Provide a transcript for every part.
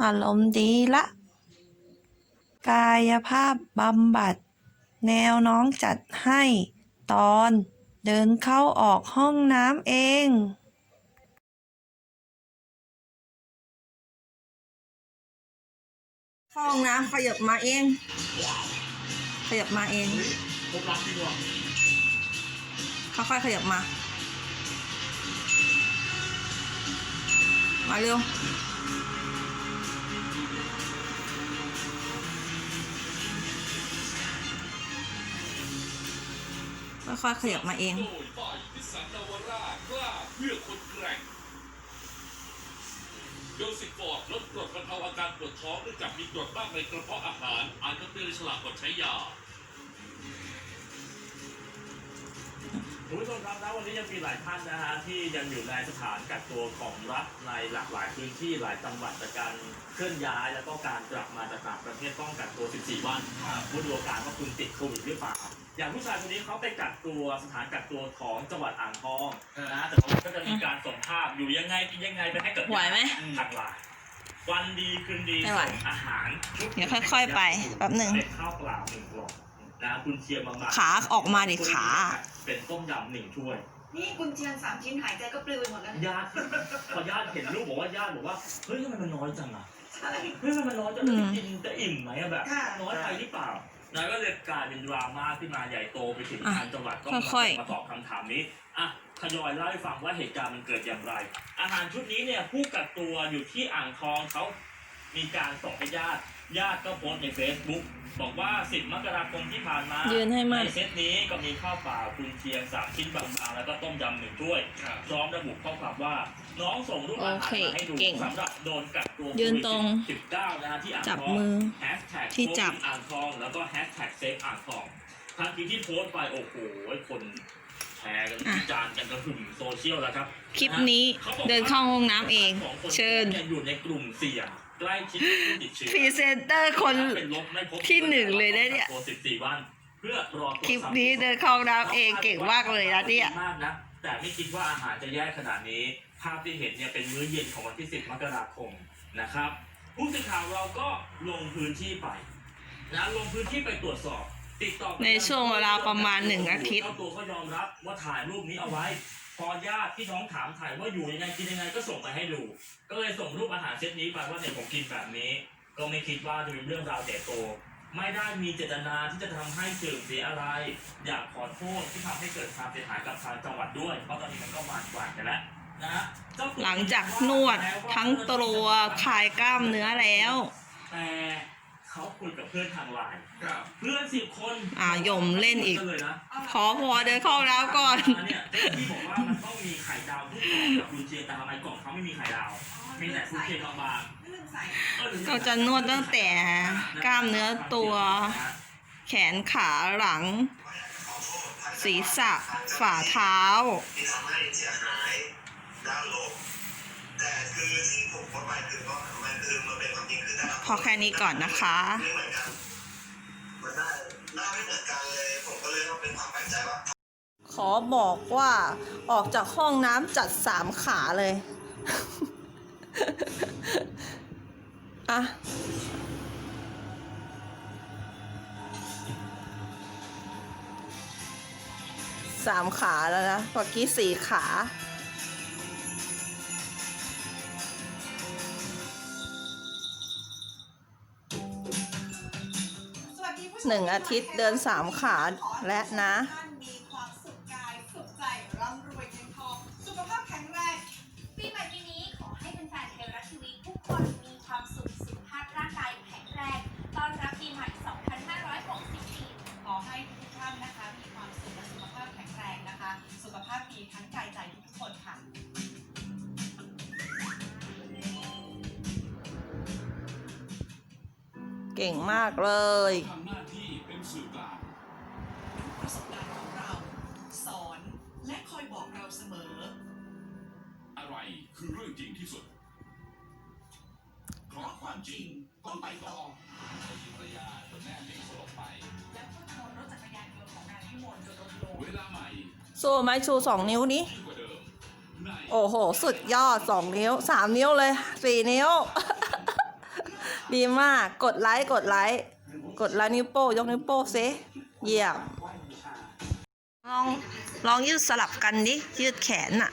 อารมณ์ดีละ กายภาพบำบัด แนวน้องจัดให้ ตอนเดินเข้าออกห้องน้ำเองห้องน้ำขยับมาเอง ขยับมาเอง ค่อยๆขยับมา มาเร็ว ค่อยๆขยับมาเองโดยฝ่ายพิสันนาวรากล้าเพื่อคนแกร่งโดสิฟอร์ดลดกรดบรรเทาอาการปวดท้องเนื่องจากมีกรดมากในกระเพาะอาหารอ่านคำเตือนในฉลากก่อนใช้ยาคุณผู้ชมครับแล้ววันนี้ยังมีหลายท่านนะฮะที่ยังอยู่ในสถานกักตัวของรัฐในหลากหลายพื้นที่หลายจังหวัดจากการเคลื่อนย้ายแล้วก็การกลับมาจากต่างประเทศต้องกักตัว 14 วันผู้ดูอาการว่าคุณติดโควิดหรือเปล่า อย่างผู้ชายคนนี้เขาไปกักตัวสถานกักตัวของจังหวัดอ่างทองนะแต่เขาก็จะมีการส่งภาพอยู่ยังไงกินยังไงไปให้กับไหวไหมทางไลน์วันดีคืนดีไม่ไหวส่งอาหารชุเดี๋ยวค่อย ๆ ไปแป๊บหนึ่งเป็นข้าวเปล่าหนึ่งกล่องนะคุณเชียร์มามาขาออกมาดิขา เป็นต้มยำหนึ่งถ้วยนี่กุนเชียงสามชิ้นหายใจก็ปลิวไปหมดแล้วนะญาติพอญาติเห็นรูปบอกว่าญาติบอกว่าเฮ้ยทำไมมันน้อยจังอะใช่เฮ้ยทำไมมันน้อยจังอืมจะกินจะอิ่มไหมอะแบบค่ะน้อยไปหรือเปล่า แล้วก็เลยกลายเป็นดราม่าขึ้นมาใหญ่โตไปถึงอะทางจังหวัดก็มาค่อยๆมาตอบคำถามนี้อะทยอยเล่าให้ฟังว่าเหตุการณ์มันเกิดอย่างไร อาหารชุดนี้เนี่ยผู้กักตัวอยู่ที่อ่างทองเขามีการส่งให้ญาติ ญาติก็โพสต์ใน Facebook บอกว่า 10 มกราคมที่ผ่านมายืนให้มั่น ในเซตนี้ก็มีข้าวเปล่าคุณเชียงสามชิ้นบางๆแล้วก็ต้มยำหนึ่งถ้วยพร้อมระบุข้อความว่า น้องส่งรูปอาหารโอเคมาให้ดูเก่งสำหรับโดนกักตัวยืนตรง19นะฮะที่อ่างจับทองมือแฮชแท็กที่จับ อ่างทองแล้วก็แฮชแท็กเซฟอ่างทองทันทีที่โพสต์ไปโอ้โหคนแชร์กันอะวิจารณ์กันกระหึ่มโซเชียลแล้วครับคลิปนี้เดินเข้าห้องน้ำเอง เชิญอยู่ในกลุ่มเสี่ยง ใกล้ชิดกับผู้ติดเชื้อพรีเซนเตอร์คน เป็นลบไม่พบที่หนึ่งเลยนะเนี่ย ตัว14วัน เพื่อรอตรวจคลิปนี้เดินเข้าห้องน้ำเองเก่งมากเลยนะเนี่ย มากนะแต่ไม่คิดว่าอาหารจะแย่ขนาดนี้ ภาพที่เห็นเนี่ยเป็นมื้อเย็นของวันที่ 10 มกราคมนะครับ ผู้สื่อข่าวเราก็ลงพื้นที่ไปนะลงพื้นที่ไปตรวจสอบ ติดต่อไปในช่วงเวลาประมาณหนึ่งอาทิตย์ เจ้าตัวก็ยอมรับว่าถ่ายรูปนี้เอาไว้พ อญาติที่น้องถามถ่ายว่าอยู่ยังไงกินยังไงก็ส่งไปให้ดู ก็เลยส่งรูปอาหารเซตนี้ไปว่าเนี่ยผมกินแบบนี้ ก็ไม่คิดว่าจะเป็นเรื่องราวใหญ่โตไม่ได้มีเจตนาที่จะทำให้เสื่อมเสียอะไร อยากขอโทษที่ทำให้เกิดความเสียหายกับทางจังหวัดด้วย เพราะตอนนี้มันก็บานปลายกันแล้วนะฮะเจ้ตัวหลังจากนวดทั้งตัวคลายกล้ามเนื้อแล้วแต่ เขาคุยกับเพื่อนทางไลน์ครับเพื่อนสิบคนอ่าหย่มเล่นอีก เลยนะขอพอเดินเข้าห้องน้ำก่อนเนี่ยเจ้าหน้าที่บอกว่ามันต้องมีไข่ดาวทุกกล่องกับคุณเชียร์แต่ทำไมกล่องเขาไม่มีไข่ดาว มีแต่คุณเชียร์บางไม่ลืมใส่ ๆเออหรือก็จะนวดตั้งแต่กล้ามเนื้อตัว แขนขาหลัง ศีรษะ ฝ่าเท้า ที่ทำให้เสียหายด้านลบแต่คือที่ผมโพสต์ไปคือว่ามันคือมันเป็นความจริงคือได้รับพอแค่นี้ก่อนนะคะไม่เหมือนกันมันได้ได้ไม่เหมือนกันเลยผมก็เลยว่าเป็นความแปลกใจว่าขอบอกว่าออกจากห้องน้ำจัดสามขาเลย อะ สามขาแล้วนะเมื่อกี้สี่ขา หนึ่งอาทิตย์เดินสามขาและนะท่านมีความสุขกายสุขใจร่ำรวยเงินทองสุขภาพแข็งแรงปีใหม่ปีนี้ขอให้แฟนๆไทยรัฐทีวีทุกคนมีความสุขสุขภาพร่างกายแข็งแรงต้อนรับปีใหม่ 2564 ขอให้ทุกท่านนะคะ มีความสุขและสุขภาพแข็งแรงนะคะ สุขภาพดีทั้งกายใจทุกคนค่ะ เก่งมากเลย ทำหน้า คือเรื่องจริงที่สุดเพราะความจริงต้องไปต่อภรรยาจนแม่เด็กสลบไป และพุ่งชนรถจักรยานยนต์ของนายพิมลจนรถล้มเวลาใหม่สู้ไหมชูสองนิ้วนี้ ยิ่งกว่าเดิมในโอ้โห สุดยอดสองนิ้วสามนิ้วเลยสี่นิ้ว ดีมากกดไลค์กดไลค์กดไลค์นิ้วโป้งยกนิ้วโป้งเซเยี่ยม ลองลองยืดสลับกันดิยืดแขนอะ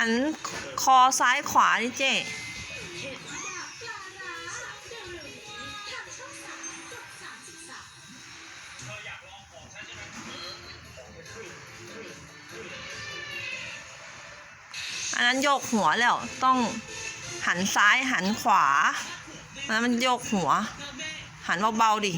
หันคอซ้ายขวาดิเจ๊อันนั้นโยกหัวแล้วต้องหันซ้ายหันขวาอันนั้นมันโยกหัว หันเบาๆดิ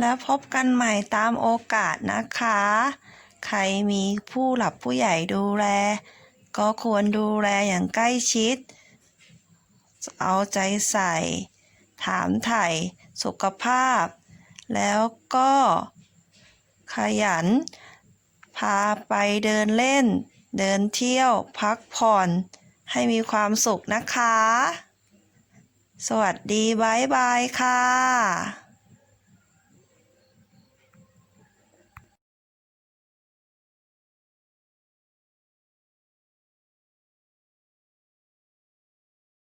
แล้วพบกันใหม่ตามโอกาสนะคะ ใครมีผู้หลับผู้ใหญ่ดูแล ก็ควรดูแลอย่างใกล้ชิด เอาใจใส่ ถามไถ่สุขภาพ แล้วก็ขยัน พาไปเดินเล่น เดินเที่ยวพักผ่อน ให้มีความสุขนะคะ สวัสดีบายบายค่ะ